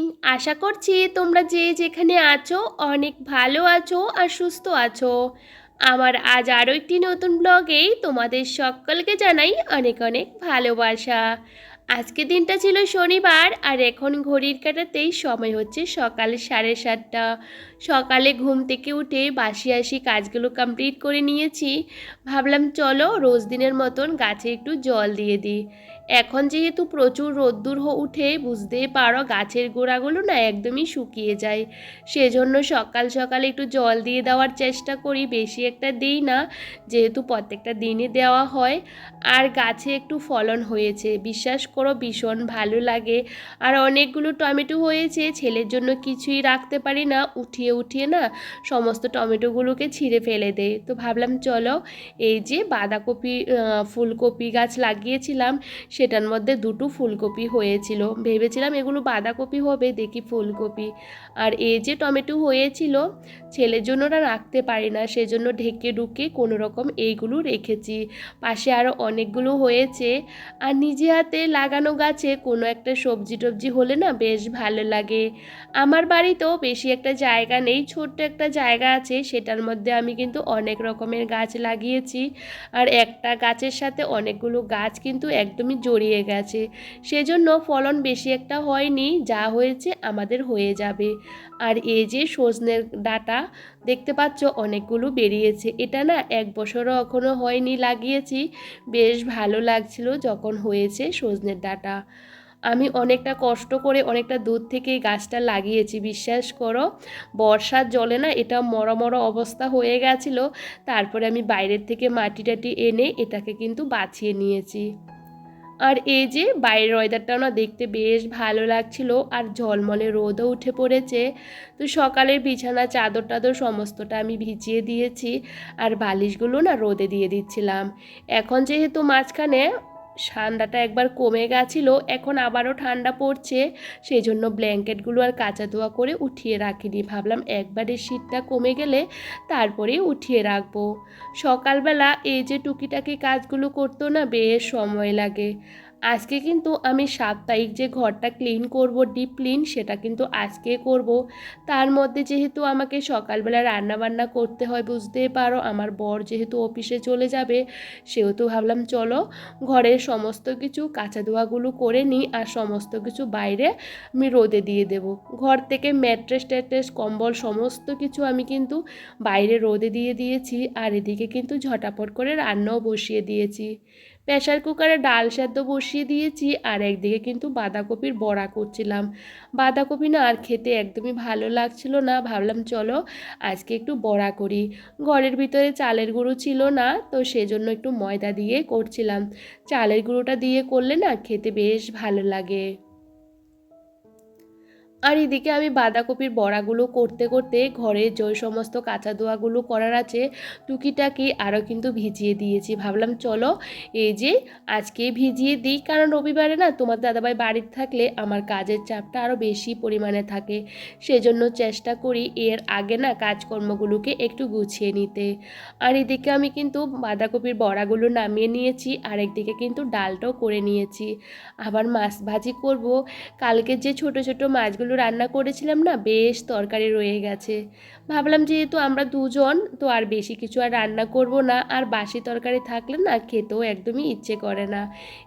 Morning আশা করছি তোমরা যে যেখানে আছো অনেক ভালো আছো আর সুস্থ আছো। আমার আজ আরও একটি নতুন ব্লগেই তোমাদের সকলকে জানাই অনেক অনেক ভালোবাসা। আজকে দিনটা ছিল শনিবার আর এখন ঘড়ির কাটাতেই সময় হচ্ছে সকাল সাড়ে সাতটা। সকালে ঘুম থেকে উঠে বাসি আসি কাজগুলো কমপ্লিট করে নিয়েছি। ভাবলাম চলো রোজ দিনের মতন গাছে একটু জল দিয়ে দিই। এখন যেহেতু প্রচুর রোদ্দুর উঠে বুঝতেই পারো গাছের গোড়াগুলো না একদমই শুকিয়ে যায়। সেজন্য সকাল সকাল একটু জল দিয়ে দেওয়ার চেষ্টা করি, বেশি একটা দিই না, যেহেতু প্রত্যেকটা দিনই দেওয়া হয়। আর গাছে একটু ফলন হয়েছে, বিশ্বাস করো ভীষণ ভালো লাগে। আর অনেকগুলো টমেটো হয়েছে, ছেলের জন্য কিছুই রাখতে পারি না, উঠিয়ে উঠিয়ে না সমস্ত টমেটোগুলোকে ছিঁড়ে ফেলে দেয় তো ভাবলাম চলো, এই যে বাঁধাকপি ফুলকপি গাছ লাগিয়েছিলাম সেটার মধ্যে দুটো ফুলকপি হয়েছিল। ভেবেছিলাম এগুলো বাঁধাকপি হবে, দেখি ফুলকপি। আর এই যে টমেটো হয়েছিল, ছেলের জন্য ওরা রাখতে পারি না, সেজন্য ঢেকে ঢুকে কোনো রকম এইগুলো রেখেছি। পাশে আরও অনেকগুলো হয়েছে। আর নিজে হাতে লাগানো গাছে কোনো একটা সবজি টবজি হলে না বেশ ভালো লাগে। আমার বাড়িতেও বেশি একটা জায়গা নেই, ছোট্ট একটা জায়গা আছে, সেটার মধ্যে আমি কিন্তু অনেক রকমের গাছ লাগিয়েছি। আর একটা গাছের সাথে অনেকগুলো গাছ কিন্তু একদমই জড়িয়ে গেছে। সেজন্য ফলন বেশি একটা হয়নি, যা হয়েছে আমাদের হয়ে যাবে। আর এই যে সজনের ডাটা, দেখতে পাচ্ছ অনেকগুলো বেরিয়েছে। এটা না এক বছরও এখনও হয়নি লাগিয়েছি। বেশ ভালো লাগছিল যখন হয়েছে সজনের ডাটা। আমি অনেকটা কষ্ট করে অনেকটা দূর থেকে গাছটা লাগিয়েছি, বিশ্বাস করো। বর্ষার জলে না এটা মরা মরা অবস্থা হয়ে গেছিল। তারপরে আমি বাইরের থেকে মাটি টাটি এনে এটাকে কিন্তু বাঁচিয়ে নিয়েছি। আর এই যে বাইরের ওয়েদারটাও না দেখতে বেশ ভালো লাগছিল আর ঝলমলে রোদও উঠে পড়েছে। তো সকালের বিছানা, চাদর টাদর সমস্তটা আমি ভিজিয়ে দিয়েছি আর বালিশগুলো না রোদে দিয়ে দিচ্ছিলাম। এখন যেহেতু মাঝখানে ঠান্ডাটা একবার কমে গেছিল, এখন আবারও ঠান্ডা পড়ছে। সেই জন্য ব্ল্যাঙ্কেটগুলো আর কাঁচা ধোয়া করে উঠিয়ে রাখিনি। ভাবলাম একবারে শীতটা কমে গেলে তারপরে উঠিয়ে রাখব। সকালবেলা এই যে টুকিটাকি কাজগুলো করতো না, বেশ সময় লাগে। আজকে কিন্তু আমি সাপ্তাহিক যে ঘরটা ক্লিন করব ডিপ ক্লিন সেটা কিন্তু আজকে করব। তার মধ্যে যেহেতু আমাকে সকালবেলা রান্না বান্না করতে হয়, বুঝতেই পারো, আমার বর যেহেতু অফিসে চলে যাবে, সেহেতু ভাবলাম চলো ঘরের সমস্ত কিছু কাঁচা ধোয়াগুলো করে নিই আর সমস্ত কিছু বাইরে আমি রোদে দিয়ে দেব। ঘর থেকে ম্যাট্রেস ট্যাট্রেস, কম্বল, সমস্ত কিছু আমি কিন্তু বাইরে রোদে দিয়ে দিয়েছি আর এদিকে কিন্তু ঝটাপট করে রান্নাও বসিয়ে দিয়েছি। প্রেশার কুকারে ডাল সেদ্ধ বসিয়ে দিয়েছি আর একদিকে কিন্তু বাঁধাকপির বড়া করছিলাম। বাঁধাকপি না আর খেতে একদমই ভালো লাগছিল না। ভাবলাম, চলো, আজকে একটু বড়া করি। ঘরের ভিতরে চালের গুঁড়ো ছিল না, তো সেজন্য একটু ময়দা দিয়ে করছিলাম। চালের গুঁড়োটা দিয়ে করলে না খেতে বেশ ভালো লাগে। আর এদিকে আমি বাঁধাকপির বড়াগুলো করতে করতে ঘরে যে সমস্ত কাঁচা দোয়াগুলো করার আছে, টুকিটাকি আরও কিন্তু ভিজিয়ে দিয়েছি। ভাবলাম, চলো এই যে আজকে ভিজিয়ে দিই, কারণ রবিবারে না তোমার দাদাভাই বাড়িতে থাকলে আমার কাজের চাপটা আরও বেশি পরিমাণে থাকে। সেজন্য চেষ্টা করি এর আগে না কাজকর্মগুলোকে একটু গুছিয়ে নিতে। আর এদিকে আমি কিন্তু বাঁধাকপির বড়াগুলো নামিয়ে নিয়েছি আর একদিকে কিন্তু ডালটাও করে নিয়েছি। আবার মাছ ভাজি করব। কালকে যে ছোট ছোট মাছগুলো রান্না করেছিলাম না, বেশ তরকারি রয়ে গেছে। ভাবলাম যেহেতু আমরা দুজন, তো আর বেশি কিছু আর রান্না করব না। আর বাসি তরকারি থাকলে না খেতেও একদমই ইচ্ছে করে না।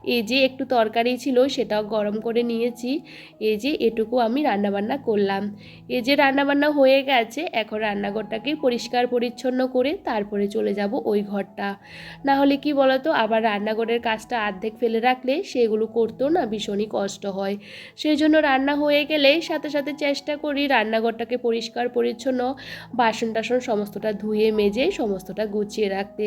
এই যে একটু তরকারি ছিল সেটাও গরম করে নিয়েছি। এই যে এটুকু আমি রান্নাবান্না করলাম। এই যে রান্নাবান্না হয়ে গেছে, এখন রান্নাঘরটাকে পরিষ্কার পরিচ্ছন্ন করে তারপরে চলে যাব ওই ঘরটা। না হলে কি বলতো, আবার রান্নাঘরের কাজটা অর্ধেক ফেলে রাখলে সেগুলো করতেও না ভীষণই কষ্ট হয়। সেই জন্য রান্না হয়ে গেলে সাথে সাথে চেষ্টা করি রান্নাঘরটাকে পরিষ্কার, পরিচ্ছন্ন বাসন টাসন সমস্তটা ধুয়ে, মেজে সমস্তটা গুছিয়ে রাখতে।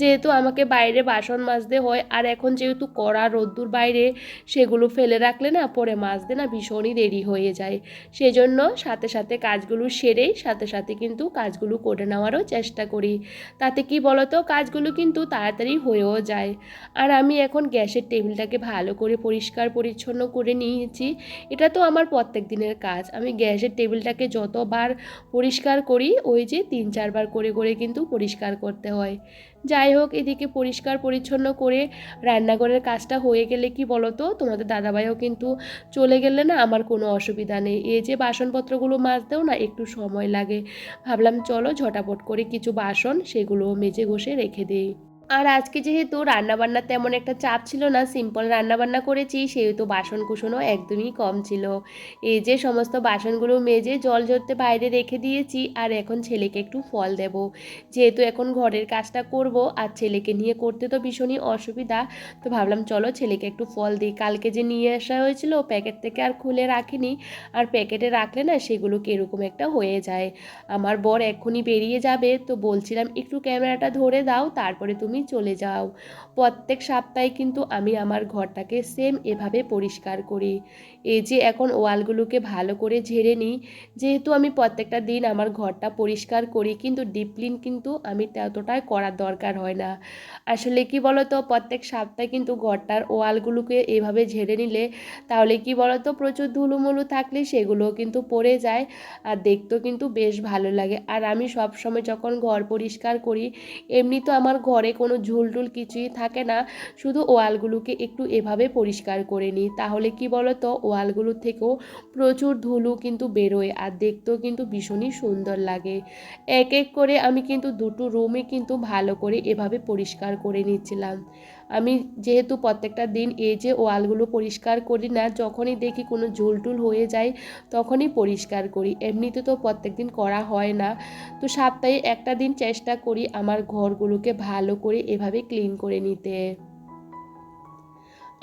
যেহেতু আমাকে বাইরে বাসন মাজতে হয়, আর এখন যেহেতু কড়া রোদ্দুর বাইরে, সেগুলো ফেলে রাখলে না পরে মাজতে না ভীষণই দেরি হয়ে যায়। সেজন্য সাথে সাথে কাজগুলো সেরেই সাথে সাথে কিন্তু কাজগুলো করে নেওয়ারও চেষ্টা করি। তাতে কি বলতো, কাজগুলো কিন্তু তাড়াতাড়ি হয়েও যায়। আর আমি এখন গ্যাসের টেবিলটাকে ভালো করে পরিষ্কার, পরিচ্ছন্ন করে নিয়েছি। এটা তো আমার প্রত্যেক দিনের দিনের কাজ। আমি গ্যাসের টেবিলটাকে যতবার পরিষ্কার করি, ওই যে তিন চারবার করে করে কিন্তু পরিষ্কার করতে হয়। যাই হোক, এদিকে পরিষ্কার পরিচ্ছন্ন করে রান্নাঘরের কাজটা হয়ে গেলে কি বলো তো তোমাদের দাদাভাইও কিন্তু চলে গেলে না আমার কোনো অসুবিধা নেই। এই যে বাসনপত্রগুলো মাজতেও না একটু সময় লাগে। ভাবলাম চলো ঝটাপট করে কিছু বাসন সেগুলো মেজে ঘষে রেখে দিই। আর আজকে যেহেতু রান্নাবান্না তেমন একটা চাপ ছিল না সিম্পল রান্নাবান্না করেছি, সেহেতু বাসন কুসনও একদমই কম ছিল। এই যে সমস্ত বাসনগুলো মেজে জল ঝরতে বাইরে রেখে দিয়েছি, আর এখন ছেলেকে একটু ফল দেব। যেহেতু এখন ঘরের কাজটা করব, আর ছেলেকে নিয়ে করতে তো ভীষণই অসুবিধা, তো ভাবলাম চলো ছেলেকে একটু ফল দিই। কালকে যে নিয়ে আসা হয়েছিল, প্যাকেট থেকে আর খুলে রাখিনি, আর প্যাকেটে রাখলে না সেগুলো কীরকম একটা হয়ে যায়। আমার বর এক্ষুনি বেরিয়ে যাবে, তো বলছিলাম, একটু ক্যামেরাটা ধরে দাও, তারপরে তুমি চলে যাও। প্রত্যেক সপ্তাহে কিন্তু আমি আমার ঘরটাকে সেম এভাবে পরিষ্কার করি। এই যে এখন ওয়ালগুলোকে ভালো করে ঝেড়ে নিই। যেহেতু আমি প্রত্যেকটা দিন আমার ঘরটা পরিষ্কার করি, কিন্তু ডিপ্লিন কিন্তু আমি ততটাই করার দরকার হয় না। আসলে কি বলো তো প্রত্যেক সপ্তাহে কিন্তু ঘরটার ওয়ালগুলোকে এভাবে ঝেড়ে নিলে তাহলে কি বলো তো প্রচুর ধুলোমুলু থাকলে সেগুলো কিন্তু পড়ে যায় আর দেখতেও কিন্তু বেশ ভালো লাগে। আর আমি সব সময় যখন ঘর পরিষ্কার করি, এমনি তো আমার ঘরে কোনো ঝুলটুল কিছুই থাকে না। শুধু ওয়ালগুলোকে একটু এভাবে পরিষ্কার করে নিই। তাহলে কি বলো তো ওয়ালগুলোর থেকেও প্রচুর ধুলো কিন্তু বেরোয় আর দেখতেও কিন্তু ভীষণই সুন্দর লাগে। এক এক করে আমি কিন্তু দুটো রুমে কিন্তু ভালো করে এভাবে পরিষ্কার করে নিচ্ছিলাম। আমি যেহেতু প্রত্যেকটা দিন এই যে ওয়ালগুলো পরিষ্কার করি না, যখনই দেখি কোনো ঝুলটুল হয়ে যায়, তখনই পরিষ্কার করি। এমনিতে তো প্রত্যেক দিন করা হয় না। তো সপ্তাহে একটা দিন চেষ্টা করি আমার ঘরগুলোকে ভালো করে এভাবে ক্লিন করে নিতে।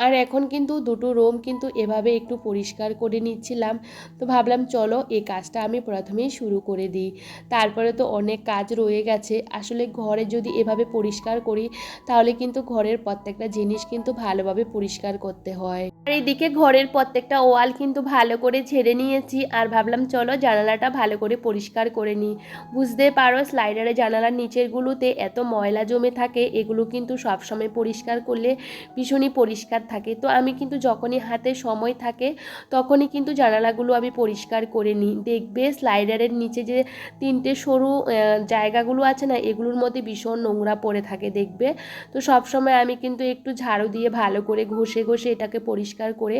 আর এখন কিন্তু দুটো রুম কিন্তু এভাবে একটু পরিষ্কার করে নিচ্ছিলাম। তো ভাবলাম, চলো এই কাজটা আমি প্রথমেই শুরু করে দিই। তারপরে তো অনেক কাজ রয়ে গেছে। আসলে ঘরে যদি এভাবে পরিষ্কার করি, তাহলে কিন্তু ঘরের প্রত্যেকটা জিনিস কিন্তু ভালোভাবে পরিষ্কার করতে হয়। আর এদিকে ঘরের প্রত্যেকটা ওয়াল কিন্তু ভালো করে ছেড়ে নিয়েছি আর ভাবলাম, চলো, জানালাটা ভালো করে পরিষ্কার করে নিই। বুঝতে পারো স্লাইডারে জানালার নিচেরগুলোতে এত ময়লা জমে থাকে, এগুলো কিন্তু সবসময় পরিষ্কার করলে ভীষণই পরিষ্কার থাকে। তো আমি কিন্তু যখনই হাতে সময় থাকে, তখনই কিন্তু জানালাগুলো আমি পরিষ্কার করে নিই। দেখবে স্লাইডারের নিচে যে তিনটে সরু জায়গাগুলো আছে না, এগুলোর মধ্যে ভীষণ নোংরা পড়ে থাকে দেখবে। তো সব সময় আমি কিন্তু একটু ঝাড়ু দিয়ে ভালো করে ঘষে ঘষে এটাকে পরিষ্কার করে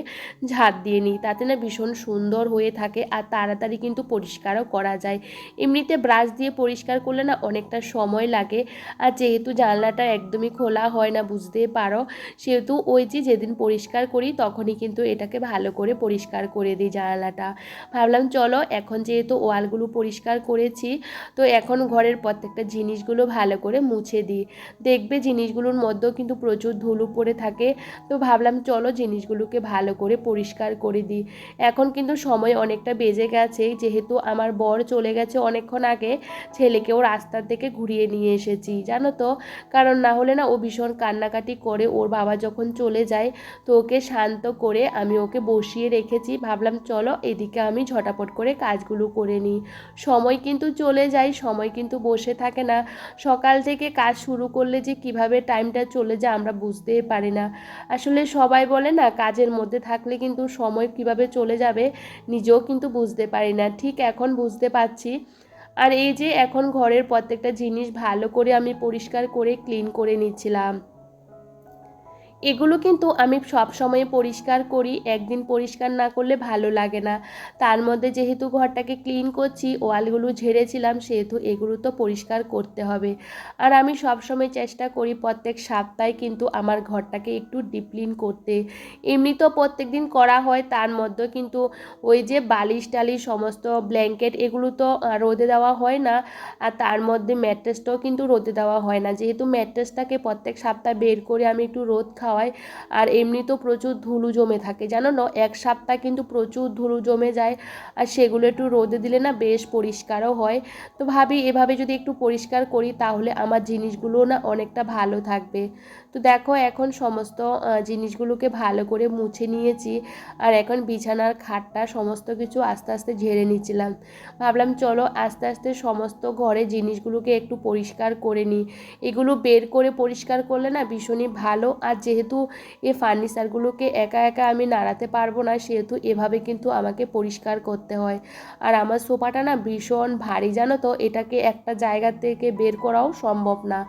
ঝাড় দিয়ে নিই। তাতে না ভীষণ সুন্দর হয়ে থাকে আর তাড়াতাড়ি কিন্তু পরিষ্কারও করা যায়। এমনিতে ব্রাশ দিয়ে পরিষ্কার করলে না অনেকটা সময় লাগে। আর যেহেতু জানলাটা একদমই খোলা হয় না বুঝতে পারো, সেহেতু ওই যে যেদিন পরিষ্কার করি, তখনই কিন্তু এটাকে ভালো করে পরিষ্কার করে দিই জানালাটা। ভাবলাম চলো এখন যেহেতু ওয়ালগুলো পরিষ্কার করেছি, তো এখন ঘরের প্রত্যেকটা জিনিসগুলো ভালো করে মুছে দিই। দেখবে জিনিসগুলোর মধ্যেও কিন্তু প্রচুর ধুলো পড়ে থাকে, তো ভাবলাম চলো জিনিসগুলোকে ভালো করে পরিষ্কার করে দিই। এখন কিন্তু সময় অনেকটা বেজে গেছে, যেহেতু আমার বর চলে গেছে অনেকক্ষণ আগে, ছেলেকেও রাস্তার থেকে ঘুরিয়ে নিয়ে এসেছি, জানো তো? কারণ না হলে না ও ভীষণ কান্নাকাটি করে, ওর বাবা যখন চলে যায়। তো ওকে শান্ত করে আমি ওকে বসিয়ে রেখেছি। ভাবলাম, চলো এদিকে আমি ঝটাপট করে কাজগুলো করে নিই। সময় কিন্তু চলে যায়, সময় কিন্তু বসে থাকে না। সকাল থেকে কাজ শুরু করলে যে কীভাবে টাইমটা চলে যায় আমরা বুঝতেই পারি না। আসলে সবাই বলে না, কাজের মধ্যে থাকলে কিন্তু সময় কীভাবে চলে যাবে নিজেও কিন্তু বুঝতে পারি না। ঠিক এখন বুঝতে পারছি। আর এই যে এখন ঘরের প্রত্যেকটা জিনিস ভালো করে আমি পরিষ্কার করে, ক্লিন করে নিচ্ছিলাম। এগুলো কিন্তু আমি সব সময় পরিষ্কার করি, একদিন পরিষ্কার না করলে ভালো লাগে না। তার মধ্যে যেহেতু ঘরটাকে ক্লিন করছি, ওয়ালগুলো ঝেড়েছিলাম, সেহেতু এগুলো তো পরিষ্কার করতে হবে। আর আমি সব সময় চেষ্টা করি প্রত্যেক সপ্তাহে কিন্তু আমার ঘরটাকে একটু ডিপ্লিন করতে। এমনি তো প্রত্যেক দিন করা হয়, তার মধ্যে কিন্তু ওই যে বালিশ টালিশ সমস্ত ব্ল্যাঙ্কেট এগুলো তো রোদে দেওয়া হয় না। আর তার মধ্যে ম্যাট্রেসটাও কিন্তু রোদে দেওয়া হয় না। যেহেতু ম্যাট্রেসটাকে প্রত্যেক সপ্তাহে বের করে আমি একটু রোদ খাওয়াই আর এমনি তো প্রচুর ধুলো জমে থাকে, জানো না? এক সপ্তাহ কিন্তু প্রচুর ধুলো জমে যায়, আর সেগুলো একটু রোদে দিলে না বেশ পরিষ্কারও হয়। তো ভাবি, এভাবে যদি একটু পরিষ্কার করি তাহলে আমার জিনিসগুলো না অনেকটা ভালো থাকবে। তো দেখো এখন সমস্ত জিনিসগুলোকে ভালো করে মুছে নিয়েছি। আর এখন বিছানার খাটটা সমস্ত কিছু আস্তে আস্তে ঝেড়ে নিচ্ছিলাম। ভাবলাম চলো আস্তে আস্তে সমস্ত ঘরে জিনিসগুলোকে একটু পরিষ্কার করে নিই। এগুলো বের করে পরিষ্কার করলে না ভীষণই ভালো। আর যেহেতু এই ফার্নিচারগুলোকে একা একা আমি নাড়াতে পারব না, সেহেতু এভাবে কিন্তু আমাকে পরিষ্কার করতে হয়। আর আমার সোফাটা না ভীষণ ভারী, জানো তো? এটাকে একটা জায়গা থেকে বের করাও সম্ভব না।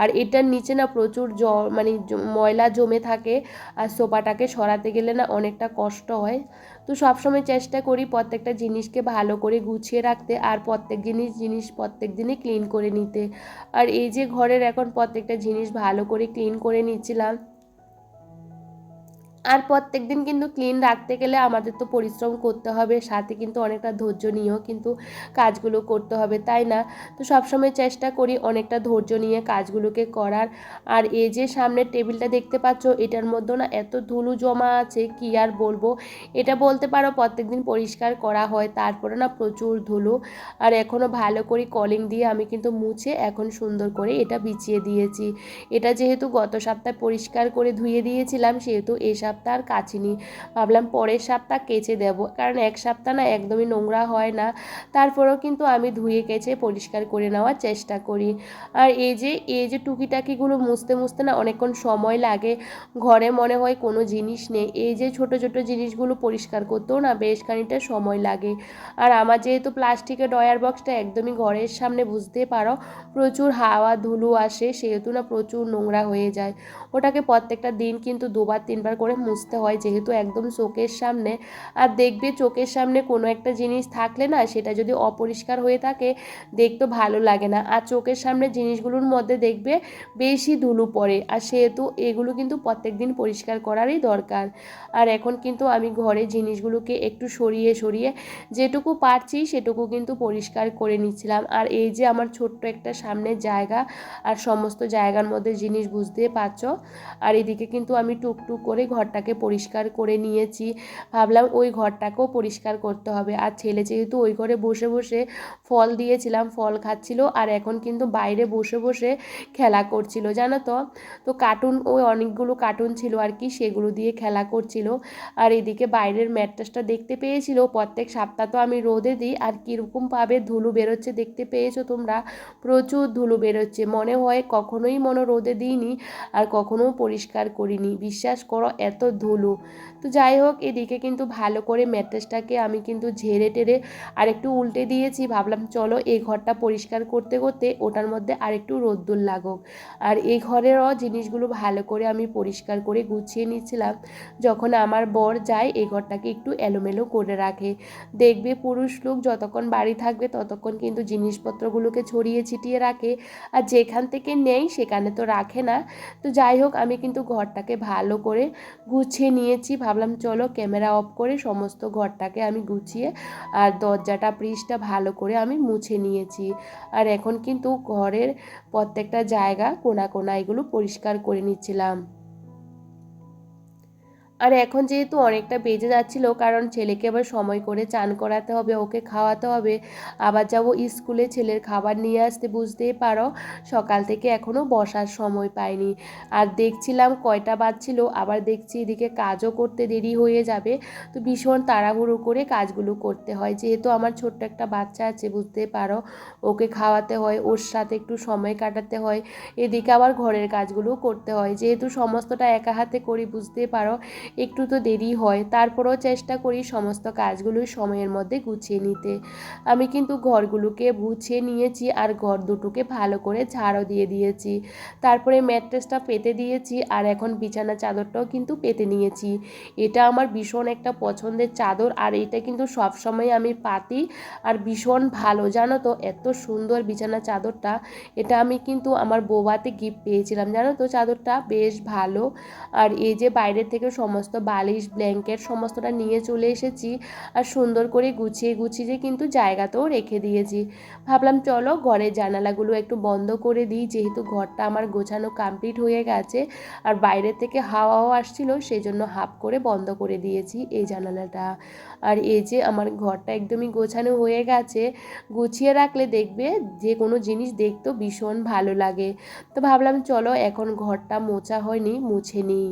আর এটার নিচে না প্রচুর জ মানে ময়লা জমে থাকে আর সোফাটাকে সরাতে গেলে না অনেকটা কষ্ট হয়। তো সবসময় চেষ্টা করি প্রত্যেকটা জিনিসকে ভালো করে গুছিয়ে রাখতে আর প্রত্যেক জিনিস জিনিস প্রত্যেক দিনই ক্লিন করে নিতে। আর এই যে ঘরের এখন প্রত্যেকটা জিনিস ভালো করে ক্লিন করে নিচ্ছিলাম আর প্রত্যেক দিন কিন্তু ক্লিন রাখতে গেলে আমাদের তো পরিশ্রম করতে হবে, সাথে কিন্তু অনেকটা ধৈর্য নিয়েও কিন্তু কাজগুলো করতে হবে, তাই না? তো সবসময় চেষ্টা করি অনেকটা ধৈর্য নিয়ে কাজগুলোকে করার। আর এই যে সামনের টেবিলটা দেখতে পাচ্ছ, এটার মধ্যে না এত ধুলো জমা আছে, কি আর বলব? এটা বলতে পারো প্রত্যেকদিন পরিষ্কার করা হয়, তারপরে না প্রচুর ধুলো। আর এখনও ভালো করে কলিং দিয়ে আমি কিন্তু মুছে এখন সুন্দর করে এটা বিছিয়ে দিয়েছি। এটা যেহেতু গত সপ্তাহে পরিষ্কার করে ধুয়ে দিয়েছিলাম, সেহেতু সপ্তাহ আর কাচিনি ভাবলাম পরের সপ্তাহ কেচে দেব। কারণ এক সপ্তাহ না একদমই নোংরা হয় না। তারপরেও কিন্তু আমি ধুয়ে কেচে পরিষ্কার করে নেওয়ার চেষ্টা করি। আর এই যে এই যে টুকিটাকিগুলো মুছতে মুছতে না অনেকক্ষণ সময় লাগে। ঘরে মনে হয় কোনো জিনিস নেই। এই যে ছোট ছোট জিনিসগুলো পরিষ্কার করতেও না বেশ খানিকটা সময় লাগে। আর আমার যেহেতু প্লাস্টিকের ডয়ার বক্সটা একদমই ঘরের সামনে বুঝতে পারো, প্রচুর হাওয়া ধুলো আসে, সেহেতু না প্রচুর নোংরা হয়ে যায়। ওটাকে প্রত্যেকটা দিন কিন্তু দুবার, তিনবার করে মুছতে হয় যেহেতু একদম চোখের সামনে। আর দেখবে চোখের সামনে কোনো একটা জিনিস থাকলে না সেটা যদি অপরিষ্কার হয়ে থাকে, দেখতে ভালো লাগে না। আর চোখের সামনে জিনিসগুলোর মধ্যে দেখবে বেশি ধুলো পড়ে। আর সেহেতু এগুলো কিন্তু প্রত্যেক দিন পরিষ্কার করারই দরকার। আর এখন কিন্তু আমি ঘরে জিনিসগুলোকে একটু সরিয়ে সরিয়ে যেটুকু পারছি সেটুকু কিন্তু পরিষ্কার করে নিচ্ছিলাম। আর এই যে আমার ছোট্ট একটা সামনের জায়গা আর সমস্ত জায়গার মধ্যে জিনিস বুঝতে পারছ? আর এদিকে কিন্তু আমি টুকটুক করে ঘরটাকে পরিষ্কার করে নিয়েছি। ভাবলাম ওই ঘরটাকেও পরিষ্কার করতে হবে। আর ছেলে যেহেতু ওই ঘরে বসে বসে ফল দিয়েছিলাম, ফল খাচ্ছিল আর এখন কিন্তু বাইরে বসে বসে খেলা করছিল, জানো তো? তো কার্টুন ওই অনেকগুলো কার্টুন ছিল আর কি, সেগুলো দিয়ে খেলা করছিল। আর এদিকে বাইরের ম্যাট্রেসটা দেখতে পেয়েছিল। প্রত্যেক সপ্তাহ তো আমি রোদে দিই। আর কীরকমভাবে ধুলো বেরোচ্ছে দেখতে পেয়েছ তোমরা? প্রচুর ধুলো বেরোচ্ছে। মনে হয় কখনোই মনে রোদে দিইনি আর কখনো পরিষ্কার করিনি। বিশ্বাস করো, এত ধুলো। তো যাই হোক, এদিকে কিন্তু ভালো করে ম্যাট্রেসটাকে আমি কিন্তু ঝেড়ে টেরে আর একটু উল্টে দিয়েছি। ভাবলাম, চলো এই ঘরটা পরিষ্কার করতে করতে ওটার মধ্যে আরেকটু রোদ্দুর লাগুক। আর এই ঘরেরও জিনিসগুলো ভালো করে আমি পরিষ্কার করে গুছিয়ে নিচ্ছিলাম। যখন আমার বর যায় এই ঘরটাকে একটু এলোমেলো করে রাখে। দেখবে পুরুষ লোক যতক্ষণ বাড়ি থাকবে, ততক্ষণ কিন্তু জিনিসপত্রগুলোকে ছড়িয়ে ছিটিয়ে রাখে। আর যেখান থেকে নেই সেখানে তো রাখে না। তো যাই হোক, আমি কিন্তু ঘরটাকে ভালো করে গুছিয়ে নিয়েছি। ভাবলাম, চলো, ক্যামেরা অফ করে সমস্ত ঘরটাকে আমি গুছিয়ে আর দরজাটা, ব্রিজটা ভালো করে আমি মুছে নিয়েছি। আর এখন কিন্তু ঘরের প্রত্যেকটা জায়গা কোনা কোনা এগুলো পরিষ্কার করে নিচ্ছিলাম। আর এখন যেহেতু অনেকটা বেজে যাচ্ছিল, কারণ ছেলেকে আবার সময় করে চান করাতে হবে, ওকে খাওয়াতে হবে, আবার যাব স্কুলে ছেলের খাবার নিয়ে আসতে, বুঝতেই পারো। সকাল থেকে এখনও বসার সময় পাইনি। আর দেখছিলাম কয়টা বাজছিল, আবার দেখছি এদিকে কাজও করতে দেরি হয়ে যাবে। তো ভীষণ তাড়াহুড়ো করে কাজগুলো করতে হয়। যেহেতু আমার ছোট্ট একটা বাচ্চা আছে বুঝতে পারো, ওকে খাওয়াতে হয়, ওর সাথে একটু সময় কাটাতে হয়। এদিকে আবার ঘরের কাজগুলো করতে হয়। যেহেতু সমস্তটা একা হাতে করি বুঝতে পারো একটু তো দেরি হয়। তারপরেও চেষ্টা করি সমস্ত কাজগুলো সময়ের মধ্যে গুছিয়ে নিতে। আমি কিন্তু ঘরগুলোকে গুছিয়ে নিয়েছি আর ঘর দুটোকে ভালো করে ঝাড়ও দিয়ে দিয়েছি। তারপরে ম্যাট্রেসটা পেতে দিয়েছি আর এখন বিছানা চাদরটাও কিন্তু পেতে নিয়েছি। এটা আমার ভীষণ একটা পছন্দের চাদর আর এটা কিন্তু সব সময় আমি পাতি আর ভীষণ ভালো, জানো তো? এত সুন্দর বিছানা চাদরটা। এটা আমি কিন্তু আমার বৌভাতে গিফট পেয়েছিলাম, জানো তো? চাদরটা বেশ ভালো। আর এই যে বাইরের থেকে সমস্ত সমস্ত বালিশ ব্ল্যাঙ্কেট সমস্তটা নিয়ে চলে এসেছি আর সুন্দর করে গুছিয়ে গুছিয়ে কিন্তু জায়গাতেও রেখে দিয়েছি। ভাবলাম চলো ঘরের জানালাগুলো একটু বন্ধ করে দিই, যেহেতু ঘরটা আমার গোছানো কমপ্লিট হয়ে গেছে আর বাইরে থেকে হাওয়াও আসছিল সেই জন্য হাফ করে বন্ধ করে দিয়েছি এই জানালাটা। আর এই যে আমার ঘরটা একদমই গোছানো হয়ে গেছে, গুছিয়ে রাখলে দেখবে যে কোনো জিনিস দেখতেও ভীষণ ভালো লাগে। তো ভাবলাম চলো এখন ঘরটা মোছা হয়নি, মুছে নিই।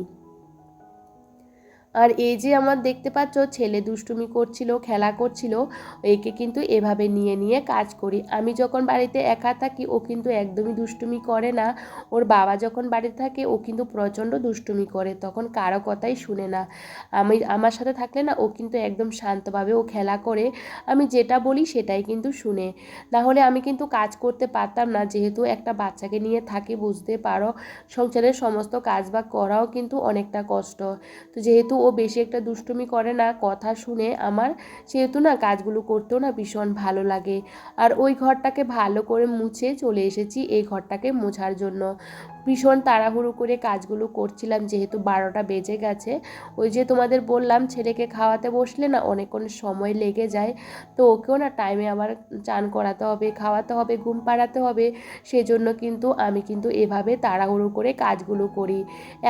আর এই যে আমার দেখতে পাচ্ছ, ছেলে দুষ্টুমি করছিল, খেলা করছিল, একে কিন্তু এভাবে নিয়ে নিয়ে কাজ করি। আমি যখন বাড়িতে একা থাকি, ও কিন্তু একদমই দুষ্টুমি করে না। ওর বাবা যখন বাড়িতে থাকে, ও কিন্তু প্রচণ্ড দুষ্টুমি করে, তখন কারও কথাই শুনে না। আমি, আমার সাথে থাকলে না, ও কিন্তু একদম শান্তভাবে ও খেলা করে। আমি যেটা বলি, সেটাই কিন্তু শুনে। নাহলে আমি কিন্তু কাজ করতে পারতাম না, যেহেতু একটা বাচ্চাকে নিয়ে থাকি, বুঝতে পারো। সংসারের সমস্ত কাজ বা করাও কিন্তু অনেকটা কষ্ট। তো যেহেতু বেশি একটা দুষ্টুমি করে না, কথা শুনে আমার সেহেতু না কাজগুলো করতেও না ভীষণ ভালো লাগে। আর ওই ঘরটাকে ভালো করে মুছে চলে এসেছি এই ঘরটাকে মোছার জন্য। ভীষণ তাড়াহুড়ো করে কাজগুলো করছিলাম, যেহেতু বারোটা বেজে গেছে। ওই যে তোমাদের বললাম, ছেলেকে খাওয়াতে বসলে না অনেকক্ষণ সময় লেগে যায়। তো ওকেও না টাইমে আবার চান করাতে হবে, খাওয়াতে হবে, ঘুম পাড়াতে হবে। সেজন্য কিন্তু আমি কিন্তু এভাবে তাড়াহুড়ো করে কাজগুলো করি।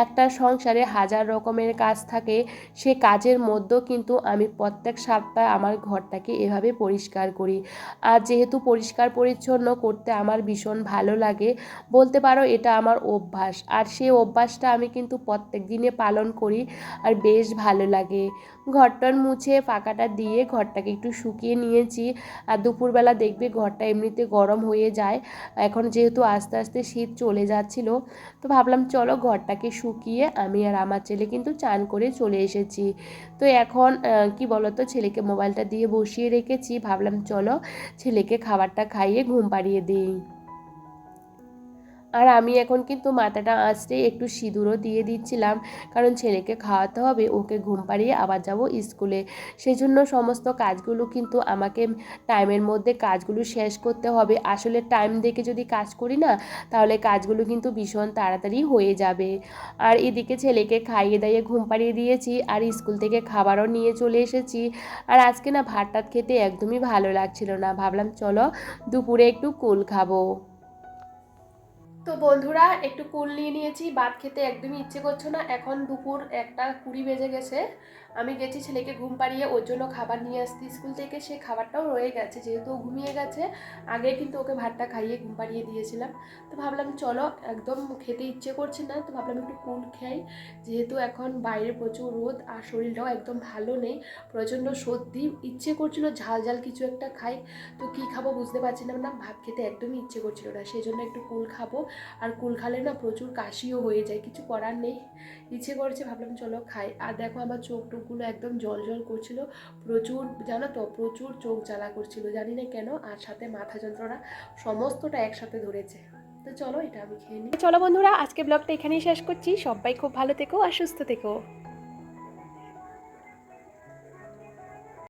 একটা সংসারে হাজার রকমের কাজ থাকে, সে কাজের মধ্যেও কিন্তু আমি প্রত্যেক সপ্তাহে আমার ঘরটাকে এভাবে পরিষ্কার করি। আর যেহেতু পরিষ্কার পরিচ্ছন্ন করতে আমার ভীষণ ভালো লাগে, বলতে পারো এটা আমার অভ্যাস। আর সেই অভ্যাসটা আমি কিন্তু প্রত্যেক দিনে পালন করি আর বেশ ভালো লাগে। ঘরটার মুছে পাকাটা দিয়ে ঘরটাকে একটু শুকিয়ে নিয়েছি। আর দুপুরবেলা দেখবে ঘরটা এমনিতে গরম হয়ে যায়। এখন যেহেতু আস্তে আস্তে শীত চলে যাচ্ছিল, তো ভাবলাম চলো ঘরটাকে শুকিয়ে আমি আর আমার ছেলে কিন্তু চান করে চলে এসেছি। তো এখন কি বলতো, ছেলেকে মোবাইলটা দিয়ে বসিয়ে রেখেছি। ভাবলাম চলো ছেলেকে খাবারটা খাইয়ে ঘুম পাড়িয়ে দিই। আর আমি এখন কিন্তু মাথাটা আঁচড়ে একটু সিঁদুরও দিয়ে দিচ্ছিলাম, কারণ ছেলেকে খাওয়াতে হবে, ওকে ঘুম পাড়িয়ে আবার যাব স্কুলে। সেই জন্য সমস্ত কাজগুলো কিন্তু আমাকে টাইমের মধ্যে কাজগুলো শেষ করতে হবে। আসলে টাইম দেখে যদি কাজ করি না, তাহলে কাজগুলো কিন্তু ভীষণ তাড়াতাড়ি হয়ে যাবে। আর এদিকে ছেলেকে খাইয়ে দাইয়ে ঘুম পাড়িয়ে দিয়েছি, আর স্কুল থেকে খাবারও নিয়ে চলে এসেছি। আর আজকে না ভাত টাত খেতে একদমই ভালো লাগছিল না। ভাবলাম চলো দুপুরে একটু কুল খাব। তো বন্ধুরা, একটু কুল নিয়ে নিয়েছি। ভাত খেতে একদমই ইচ্ছে করছে না। এখন দুপুর একটা কুড়ি বেজে গেছে। আমি গেছি ছেলেকে ঘুম পাড়িয়ে, ওর জন্য খাবার নিয়ে আসতে স্কুল থেকে। সে খাবারটাও রয়ে গেছে, যেহেতু ও ঘুমিয়ে গেছে, আগে কিন্তু ওকে ভাতটা খাইয়ে ঘুম পাড়িয়ে দিয়েছিলাম। তো ভাবলাম চলো, একদম খেতে ইচ্ছে করছে না, তো ভাবলাম একটু কুল খাই। যেহেতু এখন বাইরে প্রচুর রোদ আর শরীরটাও একদম ভালো নেই, প্রচণ্ড সর্দি, ইচ্ছে করছিল ঝাল ঝাল কিছু একটা খাই। তো কী খাব বুঝতে পারছিলাম না, ভাত খেতে একদমই ইচ্ছে করছিল না সেই জন্য একটু কুল খাব। আর কুল খালে না প্রচুর কাশিও হয়ে যায়, কিছু করার নেই, ইচ্ছে করছে, ভাবলাম চলো খাই। আর দেখো আমার চোখ টোকগুলো একদম জল জল করছিল। প্রচুর, জানো তো, প্রচুর চোখ জ্বালা করছিল। জানি না কেন, আর সাথে মাথা যন্ত্রণা সমস্তটা একসাথে ধরেছে। তো চলো, এটা আমি খেয়ে নিই। চলো বন্ধুরা, আজকে ব্লগটা এখানেই শেষ করছি। সবাই খুব ভালো থেকো আর সুস্থ থেকো।